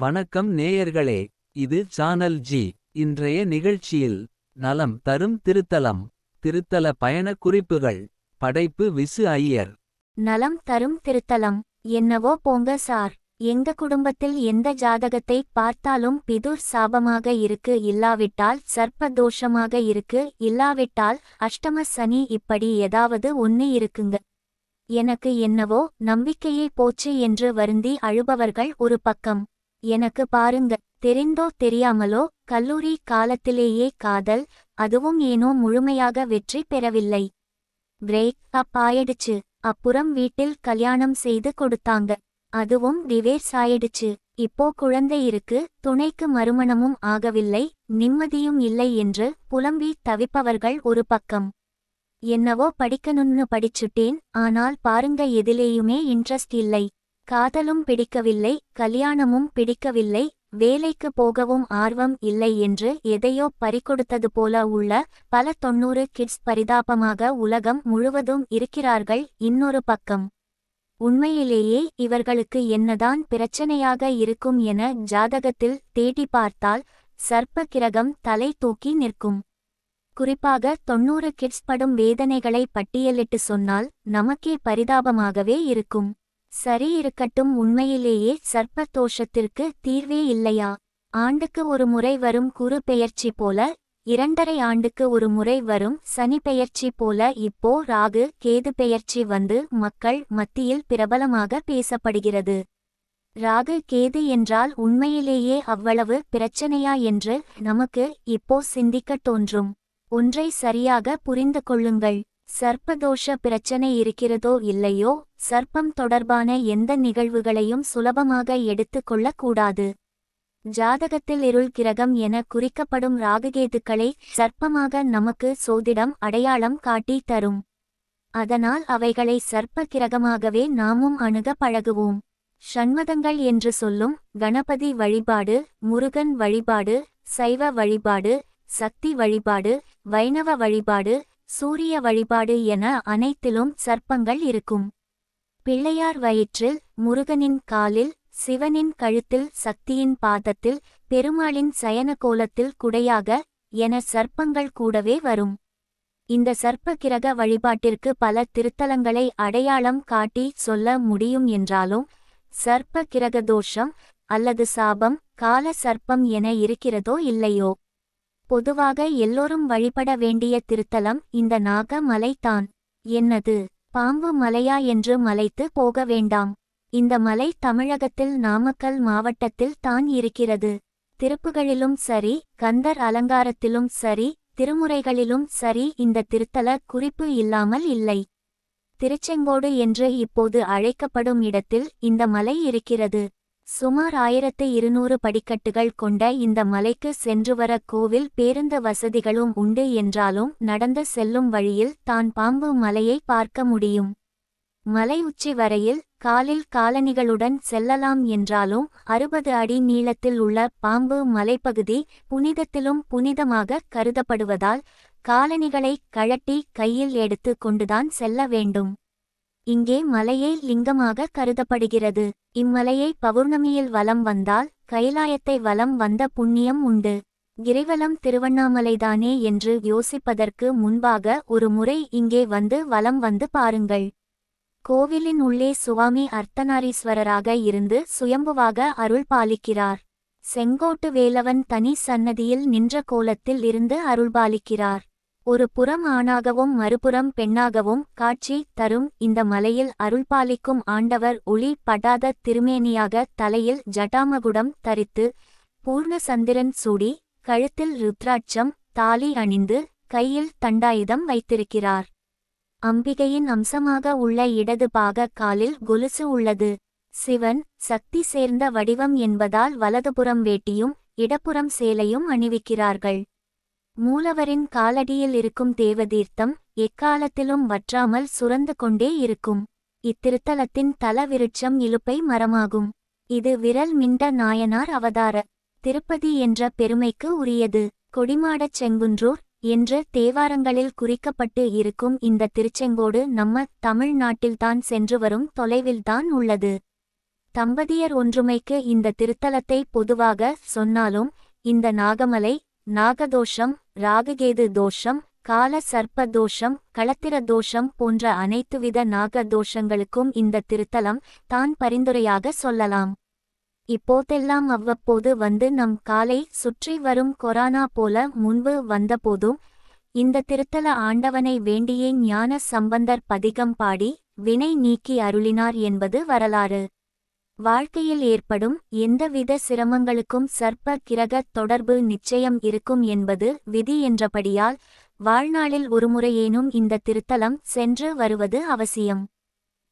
வணக்கம் நேயர்களே இது சானல் ஜி இன்றைய நிகழ்ச்சியில் நலம் தரும் திருத்தலம் திருத்தல பயணக் குறிப்புகள் படைப்பு விசு ஐயர். நலம் தரும் திருத்தலம் என்னவோ போங்க சார் எங்க குடும்பத்தில் எந்த ஜாதகத்தை பார்த்தாலும் பிதுர் சாபமாக இருக்கு இல்லாவிட்டால் சர்ப்ப தோஷமாக இருக்கு இல்லாவிட்டால் அஷ்டம சனி இப்படி ஏதாவது ஒன்னு இருக்குங்க. எனக்கு என்னவோ நம்பிக்கையே போச்சு என்று வருந்தி அழுபவர்கள் ஒரு பக்கம். எனக்கு பாருங்க தெரிந்தோ தெரியாமலோ கல்லூரி காலத்திலேயே காதல் அதுவும் ஏனோ முழுமையாக வெற்றி பெறவில்லை. பிரேக் அப் ஆயிடுச்சு அப்புறம் வீட்டில் கல்யாணம் செய்து கொடுத்தாங்க அதுவும் ரிவேர்ஸ் ஆயிடுச்சு இப்போ குழந்தை இருக்கு துணைக்கு மறுமணமும் ஆகவில்லை நிம்மதியும் இல்லை என்று புலம்பி தவிப்பவர்கள் ஒரு பக்கம். என்னவோ படிக்கணும்னு படிச்சுட்டேன் ஆனால் பாருங்க எதிலேயுமே இன்ட்ரெஸ்ட் இல்லை. காதலும் பிடிக்கவில்லை கல்யாணமும் பிடிக்கவில்லை வேலைக்கு போகவும் ஆர்வம் இல்லை என்று எதையோ பறிகொடுத்தது போல உள்ள பல தொன்னூறு கிட்ஸ் பரிதாபமாக உலகம் முழுவதும் இருக்கிறார்கள் இன்னொரு பக்கம். உண்மையிலேயே இவர்களுக்கு என்னதான் பிரச்சனையாக இருக்கும் என ஜாதகத்தில் தேடி பார்த்தால் சர்ப்ப கிரகம் தலை தூக்கி நிற்கும். குறிப்பாக தொன்னூறு கிட்ஸ் படும் வேதனைகளை பட்டியலிட்டு சொன்னால் நமக்கே பரிதாபமாகவே இருக்கும். சரி இருக்கட்டும் உண்மையிலேயே சர்ப்ப தோஷத்திற்கு தீர்வே இல்லையா? ஆண்டுக்கு ஒரு முறை வரும் குரு பெயர்ச்சி போல இரண்டரை ஆண்டுக்கு ஒரு முறை வரும் சனி பெயர்ச்சி போல இப்போ ராகு கேது பெயர்ச்சி வந்து மக்கள் மத்தியில் பிரபலமாக பேசப்படுகிறது. ராகு கேது என்றால் உண்மையிலேயே அவ்வளவு பிரச்சனையா என்று நமக்கு இப்போ சிந்திக்கத் தோன்றும். ஒன்றை சரியாக புரிந்து கொள்ளுங்கள். சர்ப்பதோஷ பிரச்சனை இருக்கிறதோ இல்லையோ சர்ப்பம் தொடர்பான எந்த நிகழ்வுகளையும் சுலபமாக எடுத்துக் கொள்ளக்கூடாது. ஜாதகத்தில் இருள் கிரகம் என குறிக்கப்படும் ராககேதுக்களை சர்ப்பமாக நமக்கு சோதிடம் அடையாளம் காட்டி தரும். அதனால் அவைகளை சர்ப்ப கிரகமாகவே நாமும் அணுக பழகுவோம். ஷண்மதங்கள் என்று சொல்லும் கணபதி வழிபாடு முருகன் வழிபாடு சைவ வழிபாடு சக்தி வழிபாடு வைணவ வழிபாடு சூரிய வழிபாடு என அனைத்திலும் சர்ப்பங்கள் இருக்கும். பிள்ளையார் வயிற்றில் முருகனின் காலில் சிவனின் கழுத்தில் சக்தியின் பாதத்தில் பெருமாளின் சயன கோலத்தில் குடையாக என சர்ப்பங்கள் கூடவே வரும். இந்த சர்ப்ப கிரக வழிபாட்டிற்கு பல திருத்தலங்களை அடையாளம் காட்டி சொல்ல முடியும் என்றாலும் சர்ப்ப கிரக தோஷம் அல்லது சாபம் கால சர்ப்பம் என இருக்கிறதோ இல்லையோ? பொதுவாக எல்லோரும் வழிபட வேண்டிய திருத்தலம் இந்த நாக மலைதான் என்னது? பாம்பு மலையா என்று மலைத்து போக வேண்டாம். இந்த மலை தமிழகத்தில் நாமக்கல் மாவட்டத்தில் தான் இருக்கிறது. திருப்புகளிலும் சரி கந்தர் அலங்காரத்திலும் சரி திருமுறைகளிலும் சரி இந்த திருத்தல குறிப்பு இல்லாமல் இல்லை. திருச்செங்கோடு என்று இப்போது அழைக்கப்படும் இடத்தில் இந்த மலை இருக்கிறது. சுமார் ஆயிரத்து இருநூறு படிக்கட்டுகள் கொண்ட இந்த மலைக்கு சென்று வர கோவில் பேருந்து வசதிகளும் உண்டு என்றாலும் நடந்து செல்லும் வழியில் தான் பாம்பு மலையை பார்க்க முடியும். மலை உச்சி வரையில் காலில் காலணிகளுடன் செல்லலாம் என்றாலும் அறுபது அடி நீளத்தில் உள்ள பாம்பு மலைப்பகுதி புனிதத்திலும் புனிதமாக கருதப்படுவதால் காலணிகளை கழட்டி கையில் எடுத்து கொண்டுதான் செல்ல வேண்டும். இங்கே மலையே லிங்கமாக கருதப்படுகிறது. இம்மலையை பௌர்ணமியில் வலம் வந்தால் கைலாயத்தை வலம் வந்த புண்ணியம் உண்டு. கிரிவலம் திருவண்ணாமலைதானே என்று யோசிப்பதற்கு முன்பாக ஒரு முறை இங்கே வந்து வலம் வந்து பாருங்கள். கோவிலின் உள்ளே சுவாமி அர்த்தநாரீஸ்வரராக இருந்து சுயம்புவாக அருள் பாலிக்கிறார். செங்கோட்டு வேலவன் தனி சன்னதியில் நின்ற கோலத்தில் இருந்து அருள்பாலிக்கிறார் ஒரு புறம் ஆணாகவும் மறுபுறம் பெண்ணாகவும் காட்சி தரும் இந்த மலையில் அருள்பாலிக்கும் ஆண்டவர் ஒளி படாத திருமேனியாக தலையில் ஜட்டாமகுடம் தரித்து பூர்ண சந்திரன் சூடி கழுத்தில் ருத்ராட்சம் தாலி அணிந்து கையில் தண்டாயுதம் வைத்திருக்கிறார். அம்பிகையின் அம்சமாக உள்ள இடது பாக காலில் கொலுசு உள்ளது. சிவன் சக்தி சேர்ந்த வடிவம் என்பதால் வலதுபுறம் வேட்டியும் இடப்புறம் சேலையும் அணிவிக்கிறார்கள். மூலவரின் காலடியில் இருக்கும் தேவதீர்த்தம் எக்காலத்திலும் வற்றாமல் சுரந்து கொண்டே இருக்கும். இத்திருத்தலத்தின் தலவிருட்சம் இழுப்பை மரமாகும். இது விரல் மிண்ட நாயனார் அவதார திருப்பதி என்ற பெருமைக்கு உரியது. கொடிமாடச் செங்குன்றூர் என்று தேவாரங்களில் குறிக்கப்பட்டு இருக்கும் இந்த திருச்செங்கோடு நம்ம தமிழ்நாட்டில்தான் சென்று வரும் தொலைவில்தான் உள்ளது. தம்பதியர் ஒன்றுமைக்கு இந்த திருத்தலத்தை பொதுவாக சொன்னாலும் இந்த நாகமலை நாகதோஷம் ராககேது தோஷம் கால சர்ப்ப தோஷம் களத்திர தோஷம் போன்ற அனைத்துவித நாக தோஷங்களுக்கும் இந்த திருத்தலம் தான் பரிந்துரையாக சொல்லலாம். இப்போதெல்லாம் அவ்வப்போது வந்து நம் காலை சுற்றி வரும் கொரோனா போல முன்பு வந்தபோதும் இந்த திருத்தல ஆண்டவனை வேண்டியே ஞான சம்பந்தர் பதிகம் பாடி வினை நீக்கி அருளினார் என்பது வரலாறு. வாழ்க்கையில் ஏற்படும் எந்தவித சிரமங்களுக்கும் சர்ப்ப கிரக தொடர்பு நிச்சயம் இருக்கும் என்பது விதி என்றபடியால் வாழ்நாளில் ஒருமுறையேனும் இந்த திருத்தலம் சென்று வருவது அவசியம்.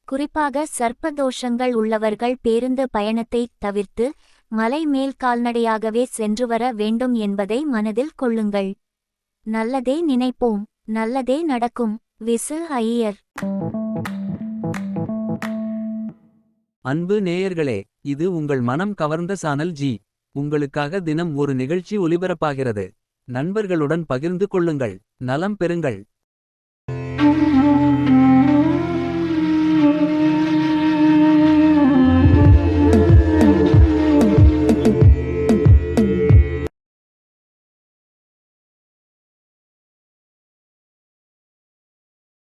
குறிப்பாக சர்ப்பதோஷங்கள் உள்ளவர்கள் பேருந்து பயணத்தை தவிர்த்து மலை மேல் கால்நடையாகவே சென்று வர வேண்டும் என்பதை மனதில் கொள்ளுங்கள். நல்லதே நினைப்போம் நல்லதே நடக்கும் விசு ஐயர். அன்பு நேயர்களே இது உங்கள் மனம் கவர்ந்த சானல் ஜி. உங்களுக்காக தினம் ஒரு நிகழ்ச்சி ஒலிபரப்பாகிறது. நண்பர்களுடன் பகிர்ந்து கொள்ளுங்கள் நலம் பெறுங்கள்.